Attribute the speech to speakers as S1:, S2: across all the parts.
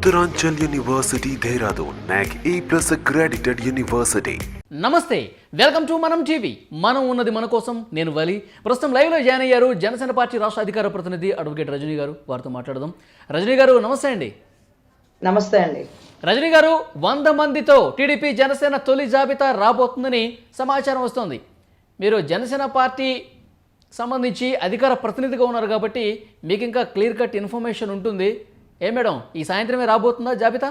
S1: Uttaranchal University, Dehradun, NAC A plus accredited university.
S2: నమస్తే welcome to Manam TV మనం ఉన్నది మన కోసం నేను వలి. ప్రస్తుతం లైవ్లో జాయిన్ అయ్యారు జనసేన పార్టీ రాష్ట్ర అధికార ప్రతినిధి అడ్వకేట్ రజనీ గారు. వారితో మాట్లాడదాం. రజనీ గారు నమస్తే అండి.
S3: నమస్తే అండి.
S2: రజనీ గారు వంద మందితో టీడీపీ జనసేన తొలి జాబితా రాబోతుందని సమాచారం వస్తోంది. మీరు జనసేన పార్టీ సంబంధించి అధికార ప్రతినిధిగా ఉన్నారు కాబట్టి మీకు ఇంకా క్లియర్ కట్ ఇన్ఫర్మేషన్ ఉంటుంది. ఏ మేడం ఈ సాయంత్రమే రాబోతుందా జాబితా?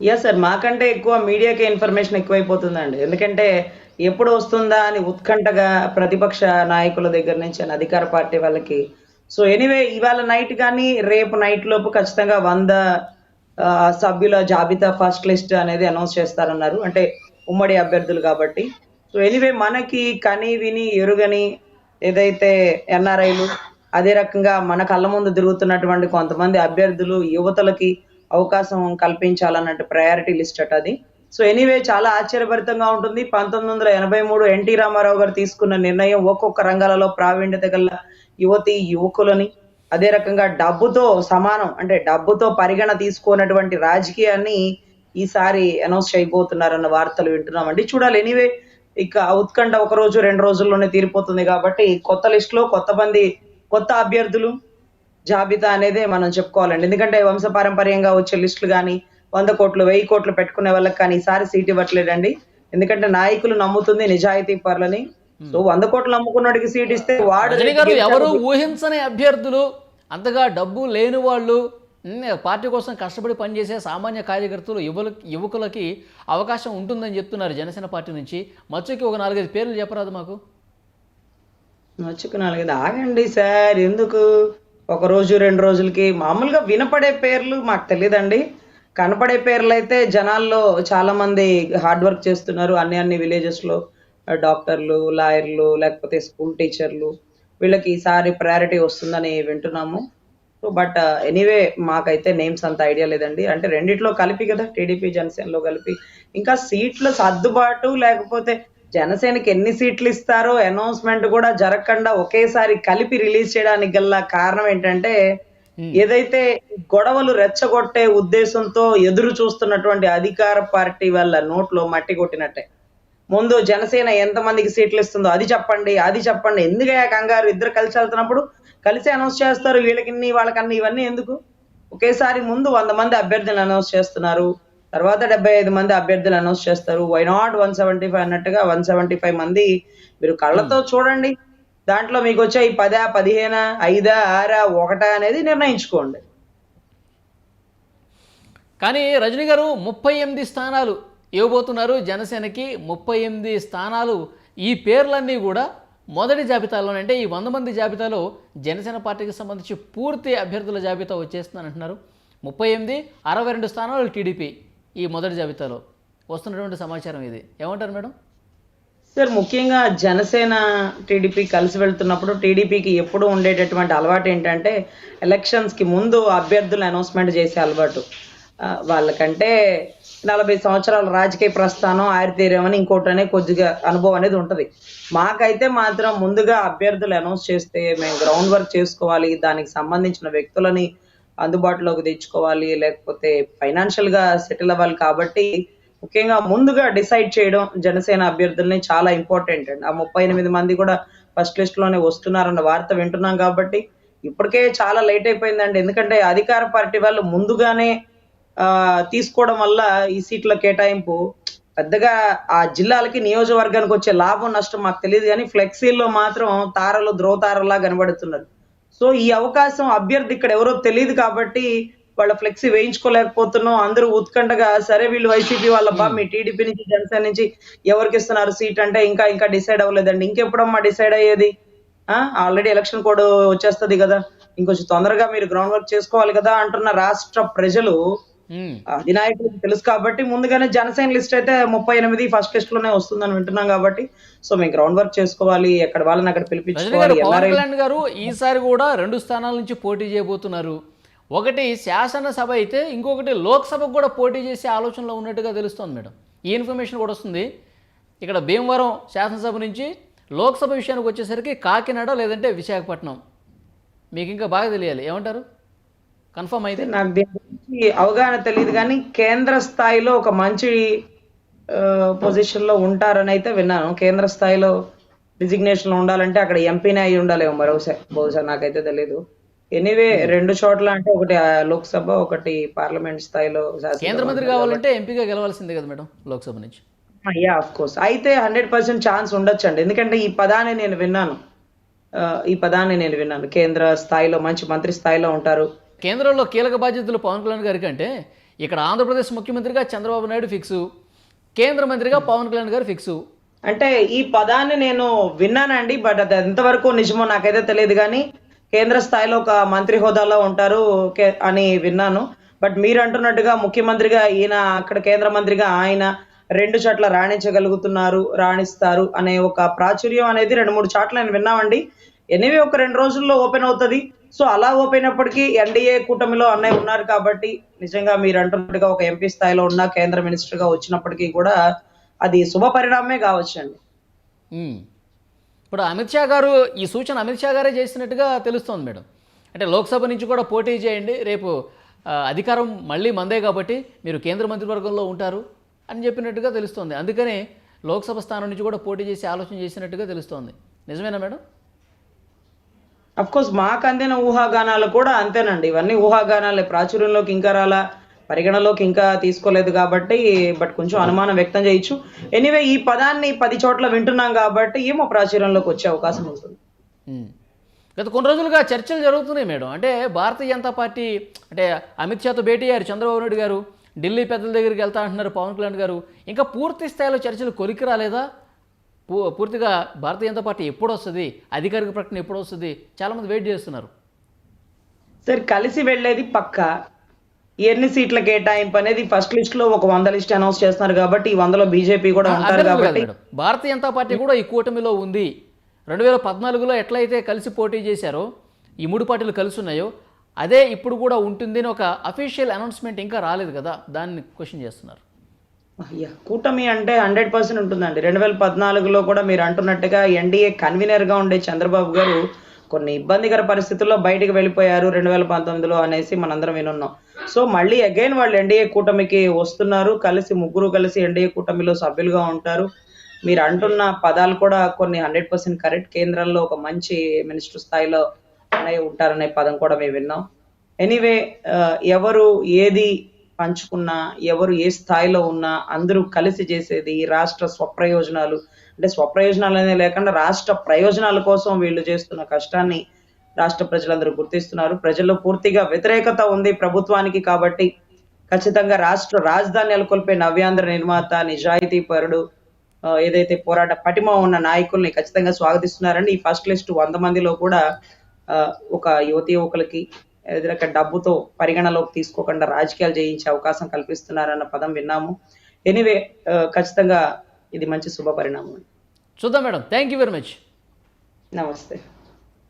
S3: ఎస్ సార్ మాకంటే ఎక్కువ మీడియాకే ఇన్ఫర్మేషన్ ఎక్కువైపోతుందండి. ఎందుకంటే ఎప్పుడు వస్తుందా అని ఉత్కంఠగా ప్రతిపక్ష నాయకుల దగ్గర నుంచి అని అధికార పార్టీ వాళ్ళకి. సో ఎనీవే ఇవాళ నైట్ కానీ రేపు నైట్ లోపు ఖచ్చితంగా వంద సభ్యుల జాబితా ఫస్ట్ లిస్ట్ అనేది అనౌన్స్ చేస్తారన్నారు అంటే ఉమ్మడి అభ్యర్థులు కాబట్టి. సో ఎనీవే మనకి కని విని ఎరుగని ఏదైతే ఎన్ఆర్ఐలు అదే రకంగా మన కళ్ళ ముందు తిరుగుతున్నటువంటి కొంతమంది అభ్యర్థులు యువతలకి అవకాశం కల్పించాలన్నట్టు ప్రయారిటీ లిస్ట్ అట అది. సో ఎనీవే చాలా ఆశ్చర్యభరితంగా ఉంటుంది. పంతొమ్మిది వందల ఎనభై మూడు ఎన్టీ రామారావు గారు తీసుకున్న నిర్ణయం ఒక్కొక్క రంగాలలో ప్రావీణ్యత గల యువతి యువకులని అదే రకంగా డబ్బుతో సమానం అంటే డబ్బుతో పరిగణ తీసుకున్నటువంటి రాజకీయాన్ని ఈసారి అనౌన్స్ చేయబోతున్నారన్న వార్తలు వింటున్నామండి చూడాలి ఎనీవే ఇక ఉత్కంఠ ఒక రోజు రెండు రోజుల్లోనే తీరిపోతుంది కాబట్టి కొత్త లిస్ట్లో కొత్త మంది కొత్త అభ్యర్థులు జాబితా అనేదే మనం చెప్పుకోవాలండి. ఎందుకంటే వంశపారంపర్యంగా వచ్చే లిస్టులు కానీ వంద కోట్లు వెయ్యి కోట్లు పెట్టుకునే వాళ్ళకి కానీ ఈసారి సీట్ ఇవ్వట్లేదండి. ఎందుకంటే నాయకులు నమ్ముతుంది నిజాయితీ పరులని. సో వంద కోట్లు నమ్ముకున్నడికి సీట్ ఇస్తే వాడు
S2: ఎవరు ఊహించని అభ్యర్థులు అంతగా డబ్బు లేని వాళ్ళు పార్టీ కోసం కష్టపడి పనిచేసే సామాన్య కార్యకర్తలు యువల యువకులకి అవకాశం ఉంటుందని చెప్తున్నారు జనసేన పార్టీ నుంచి. మచ్చుకి ఒక నాలుగైదు పేర్లు చెప్పరాదు మాకు.
S3: మచ్చుకు నాలుగైదు ఆగండి సార్ ఎందుకు? ఒక రోజు రెండు రోజులకి మామూలుగా వినపడే పేర్లు మాకు తెలియదండి కనపడే పేర్లు అయితే జనాల్లో చాలా మంది హార్డ్ వర్క్ చేస్తున్నారు. అన్ని అన్ని విలేజెస్లో డాక్టర్లు లాయర్లు లేకపోతే స్కూల్ టీచర్లు వీళ్ళకి ఈసారి ప్రయారిటీ వస్తుందని వింటున్నాము. సో బట్ ఎనీవే మాకైతే నేమ్స్ అంత ఐడియా లేదండి. అంటే రెండిట్లో కలిపి కదా టీడీపీ జనసేనలో కలిపి. ఇంకా సీట్ల సర్దుబాటు లేకపోతే జనసేనకి ఎన్ని సీట్లు ఇస్తారో అనౌన్స్మెంట్ కూడా జరగకుండా ఒకేసారి కలిపి రిలీజ్ చేయడానికి గల కారణం ఏంటంటే ఏదైతే గొడవలు రెచ్చగొట్టే ఉద్దేశంతో ఎదురు చూస్తున్నటువంటి అధికార పార్టీ వాళ్ళ నోట్లో మట్టి కొట్టినట్టే. ముందు జనసేన ఎంత మందికి సీట్లు ఇస్తుందో అది చెప్పండి అది చెప్పండి. ఎందుకయ్యా కంగారు? ఇద్దరు కలిసి వెళ్తున్నప్పుడు కలిసి అనౌన్స్ చేస్తారు. వీళ్ళకిన్ని వాళ్ళకన్ని ఇవన్నీ ఎందుకు? ఒకేసారి ముందు వంద మంది అభ్యర్థులు అనౌన్స్ చేస్తున్నారు. తర్వాత డెబ్బై ఐదు మంది అభ్యర్థులు అనౌన్స్ చేస్తారు. Why not one seventy five అన్నట్టుగా వన్ సెవెంటీ ఫైవ్ మంది మీరు కళ్ళతో చూడండి. దాంట్లో మీకు వచ్చే ఈ పదా పదిహేనా ఐదా ఆరా ఒకటా అనేది నిర్ణయించుకోండి.
S2: కానీ రజనీ గారు ముప్పై ఎనిమిది స్థానాలు ఇవ్వబోతున్నారు జనసేనకి. ముప్పై ఎనిమిది స్థానాలు ఈ పేర్లన్నీ కూడా మొదటి జాబితాలోనే అంటే ఈ వంద మంది జాబితాలో జనసేన పార్టీకి సంబంధించి పూర్తి అభ్యర్థుల జాబితా వచ్చేస్తుందని అంటున్నారు. ముప్పై ఎనిమిది అరవై రెండు స్థానాలు టీడీపీ. ఈ మొదటి జాబితాలో వస్తున్నటువంటి సమాచారం ఇది. ఏమంటారు మేడం?
S3: సార్ ముఖ్యంగా జనసేన టీడీపీ కలిసి వెళ్తున్నప్పుడు టీడీపీకి ఎప్పుడు ఉండేటటువంటి అలవాటు ఏంటంటే ఎలక్షన్స్కి ముందు అభ్యర్థులు అనౌన్స్మెంట్ చేసే అలవాటు. వాళ్ళకంటే నలభై సంవత్సరాల రాజకీయ ప్రస్థానం ఆరితేరేమని ఇంకోటనే కొద్దిగా అనుభవం అనేది ఉంటుంది. మాకైతే మాత్రం ముందుగా అభ్యర్థులు అనౌన్స్ చేస్తే మేము గ్రౌండ్ వర్క్ చేసుకోవాలి దానికి సంబంధించిన వ్యక్తులని అందుబాటులోకి తెచ్చుకోవాలి లేకపోతే ఫైనాన్షియల్గా సెటిల్ అవ్వాలి కాబట్టి ముఖ్యంగా ముందుగా డిసైడ్ చేయడం జనసేన అభ్యర్థుల్ని చాలా ఇంపార్టెంట్ అండి. ఆ ముప్పై ఎనిమిది మంది కూడా ఫస్ట్ లిస్ట్లోనే వస్తున్నారన్న వార్త వింటున్నాం కాబట్టి ఇప్పటికే చాలా లేట్ అయిపోయిందండి. ఎందుకంటే అధికార పార్టీ వాళ్ళు ముందుగానే ఆ తీసుకోవడం వల్ల ఈ సీట్ల కేటాయింపు పెద్దగా ఆ జిల్లాలకి నియోజకవర్గానికి వచ్చే లాభం నష్టం మాకు తెలియదు కానీ ఫ్లెక్సీల్లో మాత్రం తారలు ధ్రువతారలా కనబడుతున్నారు సో ఈ అవకాశం అభ్యర్థి ఇక్కడ ఎవరో తెలియదు కాబట్టి వాళ్ళ ఫ్లెక్సీ వేయించుకోలేకపోతున్నాం. అందరూ ఉత్కంఠగా సరే వీళ్ళు వైసీపీ వాళ్ళ బా మీ టీడీపీ నుంచి జనసేన నుంచి ఎవరికి ఇస్తున్నారు సీట్ అంటే ఇంకా ఇంకా డిసైడ్ అవ్వలేదండి. ఇంకెప్పుడమ్మా డిసైడ్ అయ్యేది? ఆల్రెడీ ఎలక్షన్ కోడ్ వచ్చేస్తది కదా. ఇంకొంచెం తొందరగా మీరు గ్రౌండ్ వర్క్ చేసుకోవాలి కదా అంటున్న రాష్ట్ర ప్రజలు
S2: ఉమ్.
S3: అధినాయకులకు తెలుసు కాబట్టి ముందుగానే జనసేన లిస్ట్ అయితే ముప్పై ఎనిమిది ఫస్ట్ లిస్ట్లోనే వస్తుందని వింటున్నాం కాబట్టి సో మేము గ్రౌండ్ వర్క్ చేసుకోవాలి ఎక్కడ వాళ్ళని అక్కడ పిలిపించుకోవాలి
S2: పవన్ గారు ఈసారి కూడా రెండు స్థానాల నుంచి పోటీ చేయబోతున్నారు. ఒకటి శాసనసభ అయితే ఇంకొకటి లోక్సభకు కూడా పోటీ చేసే ఆలోచనలో ఉన్నట్టుగా తెలుస్తోంది మేడం. ఈ ఇన్ఫర్మేషన్ కూడా వస్తుంది. ఇక్కడ భీమవరం శాసనసభ నుంచి లోక్సభ విషయానికి వచ్చేసరికి కాకినాడ లేదంటే విశాఖపట్నం. మీకు ఇంకా బాగా తెలియాలి. ఏమంటారు? కన్ఫర్మ్ అయితే
S3: నాకు దీని గురించి అవగాహన తెలియదు కానీ కేంద్ర స్థాయిలో ఒక మంచి పొజిషన్లో ఉంటారని అయితే విన్నాను. కేంద్ర స్థాయిలో డిజిగ్నేషన్లో ఉండాలంటే అక్కడ ఎంపీనే అయి ఉండాలేమో మరోసారి. బహుశా నాకైతే తెలియదు ఎనీవే రెండు చోట్ల అంటే ఒకటి లోక్సభ ఒకటి పార్లమెంట్ స్థాయిలో
S2: కేంద్ర మంత్రి కావాలంటే ఎంపీగా గెలవాల్సిందే కదా మేడం లోక్సభ నుంచి.
S3: యా ఆఫ్ కోర్స్ అయితే హండ్రెడ్ పర్సెంట్ ఛాన్స్ ఉండొచ్చండి. ఎందుకంటే ఈ పదాన్ని నేను విన్నాను. ఈ పదాన్ని నేను విన్నాను. కేంద్ర స్థాయిలో మంచి మంత్రి స్థాయిలో ఉంటారు.
S2: కేంద్రంలో కీలక బాధ్యతలు పవన్ కళ్యాణ్ గారికి అంటే ఇక్కడ ఆంధ్రప్రదేశ్ ముఖ్యమంత్రిగా చంద్రబాబు నాయుడు ఫిక్సు కేంద్ర మంత్రిగా పవన్ కళ్యాణ్ గారు ఫిక్సు.
S3: అంటే ఈ పదాన్ని నేను విన్నానండి బట్ అది ఎంతవరకు నిజమో నాకైతే తెలియదు కానీ కేంద్ర స్థాయిలో ఒక మంత్రి హోదాలో ఉంటారు అని విన్నాను. బట్ మీరు అంటున్నట్టుగా ముఖ్యమంత్రిగా ఈయన అక్కడ కేంద్ర మంత్రిగా ఆయన రెండు చోట్ల రాణించగలుగుతున్నారు రాణిస్తారు అనే ఒక ప్రాచుర్యం అనేది రెండు మూడు చోట్ల నేను విన్నామండి. ఎనివే ఒక రెండు రోజుల్లో ఓపెన్ అవుతుంది. సో అలా ఓపెన్ అయినప్పటికీ ఎన్డీఏ కూటమిలో అన్నయ్య ఉన్నారు కాబట్టి నిజంగా మీరు అంటున్నట్టుగా ఒక ఎంపీ స్థాయిలో ఉన్న కేంద్ర మినిస్టర్గా వచ్చినప్పటికీ కూడా అది శుభ పరిణామమే కావచ్చండి.
S2: ఇప్పుడు అమిత్ షా గారు ఈ సూచన అమిత్ షా గారే చేసినట్టుగా తెలుస్తోంది మేడం. అంటే లోక్సభ నుంచి కూడా పోటీ చేయండి రేపు అధికారం మళ్ళీ మందే కాబట్టి మీరు కేంద్ర మంత్రివర్గంలో ఉంటారు అని చెప్పినట్టుగా తెలుస్తోంది. అందుకనే లోక్సభ స్థానం నుంచి కూడా పోటీ చేసి ఆలోచన చేసినట్టుగా తెలుస్తోంది. నిజమేనా మేడం?
S3: కోర్స్ మాకు అందిన ఊహాగానాలు కూడా అంతేనండి. ఇవన్నీ ఊహాగానాలే. ప్రాచుర్యంలోకి ఇంకా రాలా పరిగణలోకి ఇంకా తీసుకోలేదు కాబట్టి బట్ కొంచెం అనుమానం వ్యక్తం చేయొచ్చు. ఎనీవే ఈ పదాన్ని పది చోట్ల వింటున్నాం కాబట్టి ఏమో ప్రాచుర్యంలోకి వచ్చే అవకాశం ఉంటుంది.
S2: Hmm. గత కొన్ని రోజులుగా చర్చలు జరుగుతున్నాయి మేడం. అంటే భారతీయ జనతా పార్టీ అంటే అమిత్ షాతో భేటీ అయ్యారు చంద్రబాబు నాయుడు గారు. ఢిల్లీ పెద్దల దగ్గరికి వెళ్తా అంటున్నారు పవన్ కళ్యాణ్ గారు. ఇంకా పూర్తి స్థాయిలో చర్చలు కొలికి రాలేదా? పూ పూర్తిగా భారతీయ జనతా పార్టీ ఎప్పుడు వస్తుంది అధికారిక ప్రకటన ఎప్పుడు వస్తుంది చాలామంది వెయిట్ చేస్తున్నారు.
S3: సరే కలిసి వెళ్ళేది పక్క. ఎన్ని సీట్ల కేటాయింపు అనేది ఫస్ట్ లిస్ట్లో ఒక వంద లిస్ట్ అనౌన్స్ చేస్తున్నారు కాబట్టి ఈ వందలో బీజేపీ కూడా ఉంటారు కాబట్టి
S2: భారతీయ జనతా పార్టీ కూడా ఈ కూటమిలో ఉంది. రెండు వేల పద్నాలుగులో ఎట్లయితే కలిసి పోటీ చేశారో ఈ మూడు పార్టీలు కలిసి ఉన్నాయో అదే ఇప్పుడు కూడా ఉంటుంది అని ఒక అఫీషియల్ అనౌన్స్మెంట్ ఇంకా రాలేదు కదా? దాన్ని క్వశ్చన్ చేస్తున్నారు.
S3: అయ్యా కూటమి అంటే హండ్రెడ్ పర్సెంట్ ఉంటుందండి. రెండు వేల పద్నాలుగులో కూడా మీరు అంటున్నట్టుగా ఎన్డీఏ కన్వీనర్గా ఉండే చంద్రబాబు గారు కొన్ని ఇబ్బందికర పరిస్థితుల్లో బయటికి వెళ్ళిపోయారు రెండు వేల పంతొమ్మిదిలో అనేసి మనందరం వినున్నాం. సో మళ్ళీ అగైన్ వాళ్ళు ఎన్డీఏ కూటమికి వస్తున్నారు. కలిసి ముగ్గురు కలిసి ఎన్డీఏ కూటమిలో సభ్యులుగా ఉంటారు. మీరు అంటున్న పదాలు కూడా కొన్ని హండ్రెడ్ పర్సెంట్ కరెక్ట్. కేంద్రంలో ఒక మంచి మినిస్టర్ స్థాయిలో ఉంటారనే పదం కూడా మేము విన్నాం. ఎనీవే ఎవరు ఏది పంచుకున్నా ఎవరు ఏ స్థాయిలో ఉన్నా అందరూ కలిసి చేసేది రాష్ట్ర స్వప్రయోజనాలు. అంటే స్వప్రయోజనాలు అనేది లేకుండా రాష్ట్ర ప్రయోజనాల కోసం వీళ్ళు చేస్తున్న కష్టాన్ని రాష్ట్ర ప్రజలందరూ గుర్తిస్తున్నారు. ప్రజల్లో పూర్తిగా వ్యతిరేకత ఉంది ప్రభుత్వానికి కాబట్టి ఖచ్చితంగా రాష్ట్ర రాజధాని నెలకొల్పే నవ్యాంధ్ర నిర్మాత నిజాయితీ పరుడు ఏదైతే పోరాట పటిమ ఉన్న నాయకుల్ని ఖచ్చితంగా స్వాగతిస్తున్నారండి ఈ ఫస్ట్ లిస్ట్ వంద మందిలో కూడా ఒక యువతి యువకులకి ఎదురక డబ్బుతో పరిగణలోకి తీసుకోకుండా రాజకీయాలు చేయించే అవకాశం కల్పిస్తున్నారన్న పదం విన్నాము. ఎనీవే ఖచ్చితంగా ఇది మంచి శుభ పరిణామం
S2: చూద్దాం madam. Thank you very much
S3: నమస్తే.